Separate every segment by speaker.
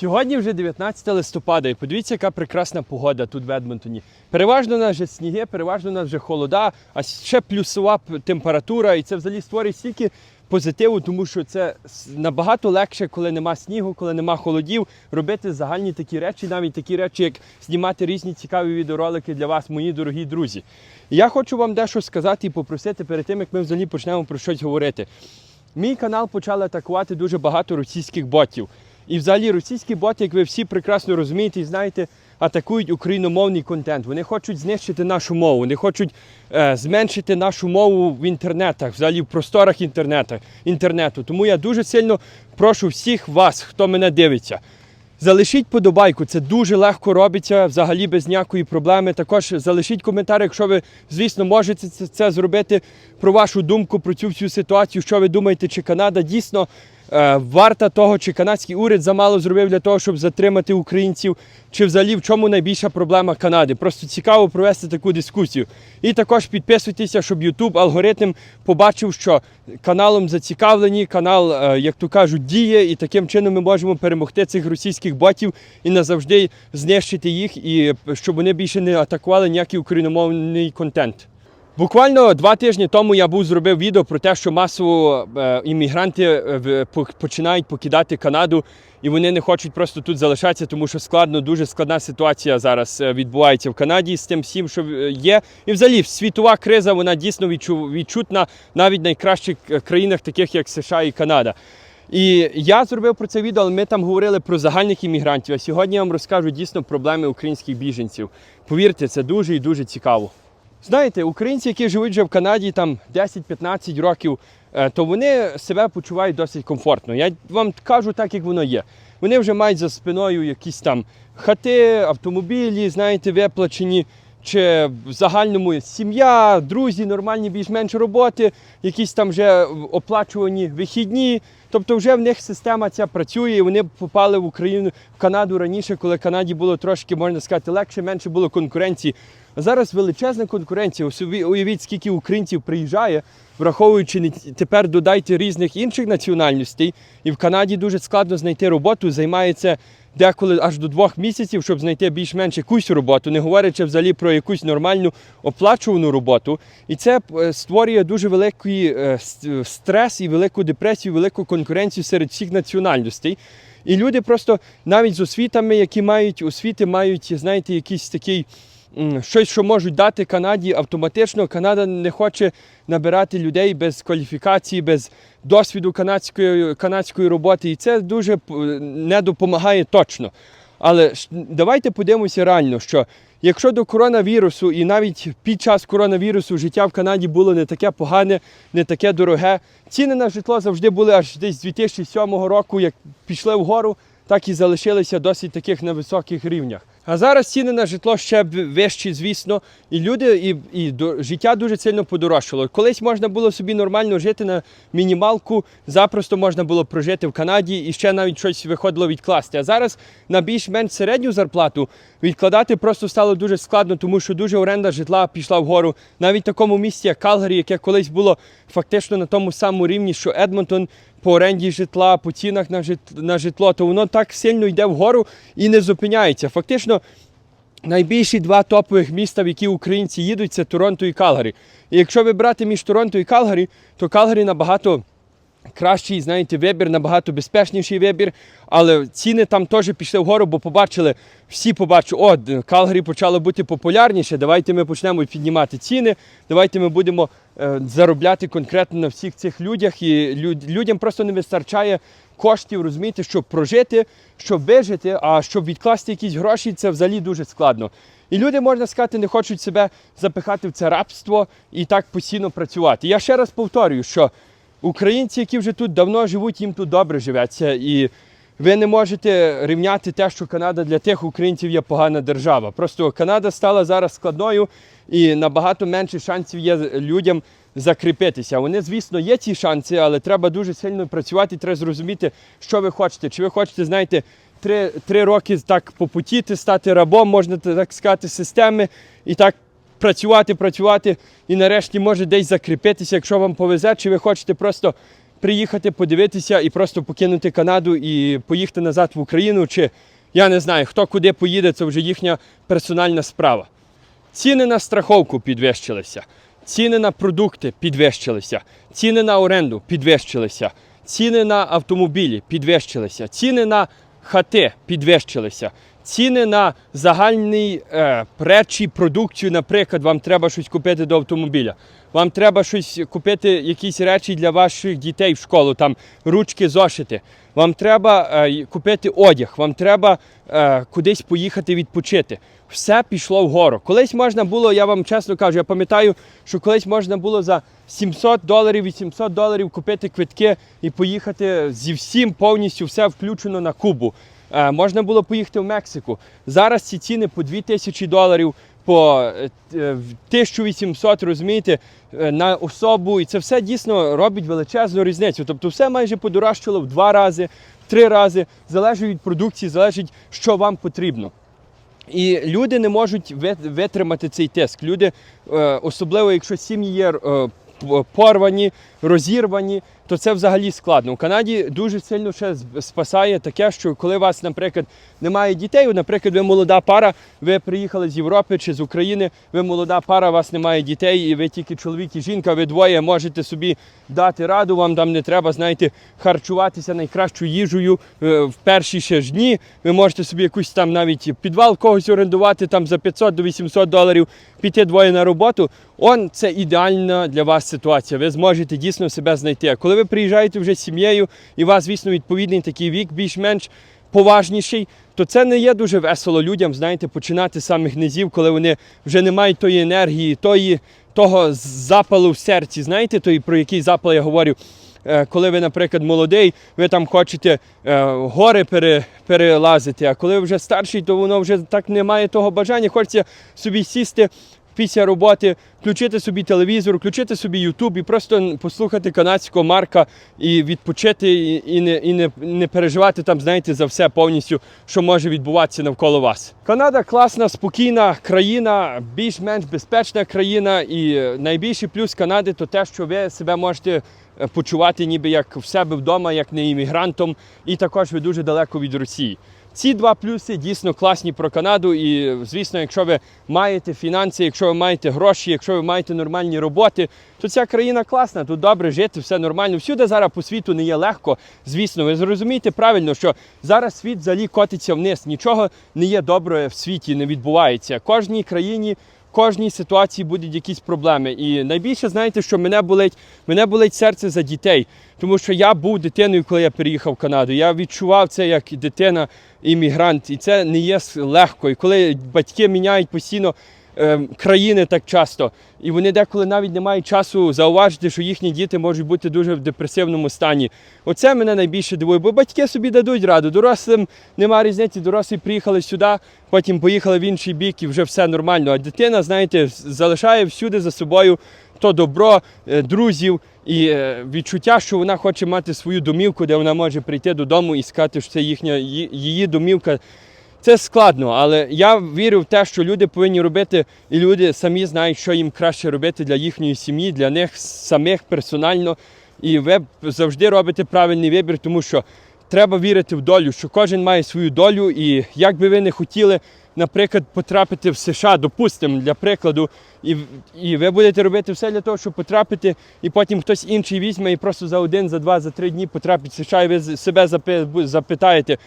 Speaker 1: Сьогодні вже 19 листопада, і подивіться, яка прекрасна погода тут в Едмонтоні. Переважно у нас вже сніги, переважно у нас вже холода, а ще плюсова температура, і це взагалі створює стільки позитиву, тому що це набагато легше, коли нема снігу, коли нема холодів, робити загальні такі речі, навіть такі речі, як знімати різні цікаві відеоролики для вас, мої дорогі друзі. І я хочу вам дещо сказати і попросити перед тим, як ми взагалі почнемо про щось говорити. Мій канал почали атакувати дуже багато російських ботів. І взагалі російські боти, як ви всі прекрасно розумієте і знаєте, атакують україномовний контент. Вони хочуть знищити нашу мову, вони хочуть е, зменшити нашу мову в інтернетах, взагалі в просторах інтернету, інтернету. Тому я дуже сильно прошу всіх вас, хто мене дивиться. Залишіть подобайку, це дуже легко робиться, взагалі без ніякої проблеми. Також залишіть коментар, якщо ви, звісно, можете це, зробити про вашу думку про цю всю ситуацію. Що ви думаєте, чи Канада дійсно варта того, чи канадський уряд замало зробив для того, щоб затримати українців, чи взагалі в чому найбільша проблема Канади? Просто цікаво провести таку дискусію. І також підписуйтеся, щоб YouTube алгоритм побачив, що каналом зацікавлені, канал, е, як то кажуть, діє, і таким чином ми можемо перемогти цих російських ботів і назавжди знищити їх, і е, щоб вони більше не атакували ніякий україномовний контент. Буквально два тижні тому я був зробив відео про те, що масово е, іммігранти е, по- починають покидати Канаду, і вони не хочуть просто тут залишатися, тому що складно, дуже складна ситуація зараз е, відбувається в Канаді з тим всім, що є. І взагалі світова криза вона дійсно відчу- відчутна навіть в найкращих країнах, таких як США і Канада. І я зробив про це відео, але ми там говорили про загальних іммігрантів. А сьогодні я вам розкажу дійсно проблеми українських біженців. Повірте, це дуже і дуже цікаво. Знаєте, українці, які живуть вже в Канаді там 10-15 років, е, то вони себе почувають досить комфортно. Я вам кажу так, як воно є. Вони вже мають за спиною якісь там хати, автомобілі, знаєте, виплачені, чи в загальному сім'я, друзі, нормальні більш-менш роботи, якісь там вже оплачувані вихідні. Тобто вже в них система ця працює, і вони попали в Україну, в Канаду раніше, коли Канаді було трошки, можна сказати, легше, менше було конкуренції. Зараз величезна конкуренція. Уявіть, скільки українців приїжджає, враховуючи тепер додайте різних інших національностей. І в Канаді дуже складно знайти роботу. Займається деколи аж до двох місяців, щоб знайти більш-менш якусь роботу, не говорячи взагалі про якусь нормальну оплачувану роботу. І це е, створює дуже великий е, стрес і велику депресію, велику конкуренцію серед всіх національностей. І люди просто навіть з освітами, які мають освіти, мають, знаєте, якийсь такий щось, що можуть дати Канаді автоматично. Канада не хоче набирати людей без кваліфікації, без досвіду канадської, канадської роботи. І це дуже не допомагає точно. Але давайте подивимося реально, що якщо до коронавірусу і навіть під час коронавірусу життя в Канаді було не таке погане, не таке дороге, ціни на житло завжди були аж десь з 2007 року, як пішли вгору, так і залишилися досить таких на високих рівнях. А зараз ціни на житло ще вищі, звісно, і люди, і, і до, життя дуже сильно подорожчало. Колись можна було собі нормально жити на мінімалку, запросто можна було прожити в Канаді і ще навіть щось виходило відкласти. А зараз на більш-менш середню зарплату відкладати просто стало дуже складно, тому що дуже оренда житла пішла вгору. Навіть в такому місті, як Калгарі, яке колись було фактично на тому самому рівні, що Едмонтон по оренді житла, по цінах на житло, на житло, то воно так сильно йде вгору і не зупиняється. Фактично, найбільші два топових міста, в які українці їдуть, це Торонто і Калгарі. І якщо вибрати між Торонто і Калгарі, то Калгарі набагато кращий, знаєте, вибір, набагато безпечніший вибір. Але ціни там теж пішли вгору, бо побачили, всі побачили, о, Калгарі почало бути популярніше. Давайте ми почнемо піднімати ціни. Давайте ми будемо е, заробляти конкретно на всіх цих людях. І люд, людям просто не вистачає коштів, розумієте, щоб прожити, щоб вижити, а щоб відкласти якісь гроші, це взагалі дуже складно. І люди, можна сказати, не хочуть себе запихати в це рабство і так постійно працювати. Я ще раз повторюю, що українці, які вже тут давно живуть, їм тут добре живеться. І ви не можете рівняти те, що Канада для тих українців є погана держава. Просто Канада стала зараз складною і набагато менше шансів є людям закріпитися. Вони, звісно, є ці шанси, але треба дуже сильно працювати, треба зрозуміти, що ви хочете. Чи ви хочете, знаєте, три, три роки так попутіти, стати рабом, можна так сказати, системи і так працювати, працювати і нарешті може десь закріпитися, якщо вам повезе, чи ви хочете просто приїхати, подивитися і просто покинути Канаду і поїхати назад в Україну, чи я не знаю, хто куди поїде, це вже їхня персональна справа. Ціни на страховку підвищилися, ціни на продукти підвищилися, ціни на оренду підвищилися, ціни на автомобілі підвищилися, ціни на хати підвищилися, ціни на загальні е, речі, продукцію, наприклад, вам треба щось купити до автомобіля. Вам треба щось купити, якісь речі для ваших дітей в школу, там ручки, зошити. Вам треба е, купити одяг, вам треба е, кудись поїхати відпочити. Все пішло вгору. Колись можна було, я вам чесно кажу, я пам'ятаю, що колись можна було за 700 доларів, 800 доларів купити квитки і поїхати зі всім повністю все включено на Кубу. Е, можна було поїхати в Мексику. Зараз ці ціни по 2000 доларів, по е, е, 1800, розумієте, е, на особу. І це все дійсно робить величезну різницю. Тобто все майже подорожчало в два рази, в три рази. Залежить від продукції, залежить, що вам потрібно. І люди не можуть ви- витримати цей тиск. Люди, е, особливо якщо сім'ї є е, порвані, розірвані, то це взагалі складно. У Канаді дуже сильно ще спасає таке, що коли у вас, наприклад, немає дітей, наприклад, ви молода пара, ви приїхали з Європи чи з України, ви молода пара, у вас немає дітей, і ви тільки чоловік і жінка, ви двоє можете собі дати раду, вам там не треба, знаєте, харчуватися найкращою їжею е, в перші ще ж дні. Ви можете собі якусь там навіть підвал когось орендувати там за 500 до 800 доларів, піти двоє на роботу. Он це ідеальна для вас ситуація. Ви зможете дійсно себе знайти. Коли ви приїжджаєте вже з сім'єю, і у вас, звісно, відповідний такий вік, більш-менш поважніший, то це не є дуже весело людям, знаєте, починати з самих низів, коли вони вже не мають тої енергії, тої, того запалу в серці. Знаєте, той, про який запал я говорю? Е, Коли ви, наприклад, молодий, ви там хочете е, гори пере, перелазити, а коли ви вже старший, то воно вже так не має того бажання. Хочеться собі сісти після роботи, включити собі телевізор, включити собі Ютуб і просто послухати канадського Марка і відпочити, і, і, не, і не, не переживати там, знаєте, за все повністю, що може відбуватися навколо вас. Канада класна, спокійна країна, більш-менш безпечна країна, і е, найбільший плюс Канади то те, що ви себе можете е, почувати ніби як в себе вдома, як не іммігрантом, і також ви дуже далеко від Росії. Ці два плюси дійсно класні про Канаду. І, звісно, якщо ви маєте фінанси, якщо ви маєте гроші, якщо ви маєте нормальні роботи, то ця країна класна, тут добре жити, все нормально. Всюди зараз по світу не є легко. Звісно, ви зрозумієте правильно, що зараз світ взагалі котиться вниз. Нічого не є доброго в світі, не відбувається. Кожній країні. Кожній ситуації будуть якісь проблеми. І найбільше знаєте, що мене болить, мене болить серце за дітей. Тому що я був дитиною, коли я переїхав в Канаду. Я відчував це як дитина, іммігрант, і це не є легко. І коли батьки міняють постійно країни так часто, і вони деколи навіть не мають часу зауважити, що їхні діти можуть бути дуже в депресивному стані. Оце мене найбільше дивує, бо батьки собі дадуть раду. Дорослим немає різниці, дорослі приїхали сюди, потім поїхали в інший бік і вже все нормально. А дитина, знаєте, залишає всюди за собою то добро, е, друзів і е, відчуття, що вона хоче мати свою домівку, де вона може прийти додому і сказати, що це їхня її домівка. Це складно, але я вірю в те, що люди повинні робити, і люди самі знають, що їм краще робити для їхньої сім'ї, для них самих персонально. І ви завжди робите правильний вибір, тому що треба вірити в долю, що кожен має свою долю, і як би ви не хотіли, наприклад, потрапити в США, допустимо, для прикладу, і, і ви будете робити все для того, щоб потрапити, і потім хтось інший візьме і просто за один, за два, за три дні потрапить в США, і ви себе запитаєте.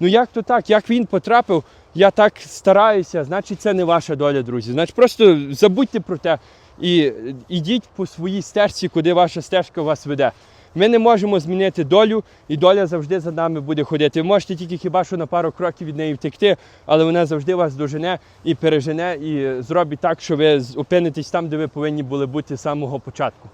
Speaker 1: Ну як то так? Як він потрапив? Я так стараюся, значить, це не ваша доля, друзі. Значить, просто забудьте про те і е, ідіть по своїй стежці, куди ваша стежка вас веде. Ми не можемо змінити долю, і доля завжди за нами буде ходити. Ви можете тільки хіба що на пару кроків від неї втекти, але вона завжди вас дожене і пережене, і зробить так, що ви опинитесь там, де ви повинні були бути з самого початку.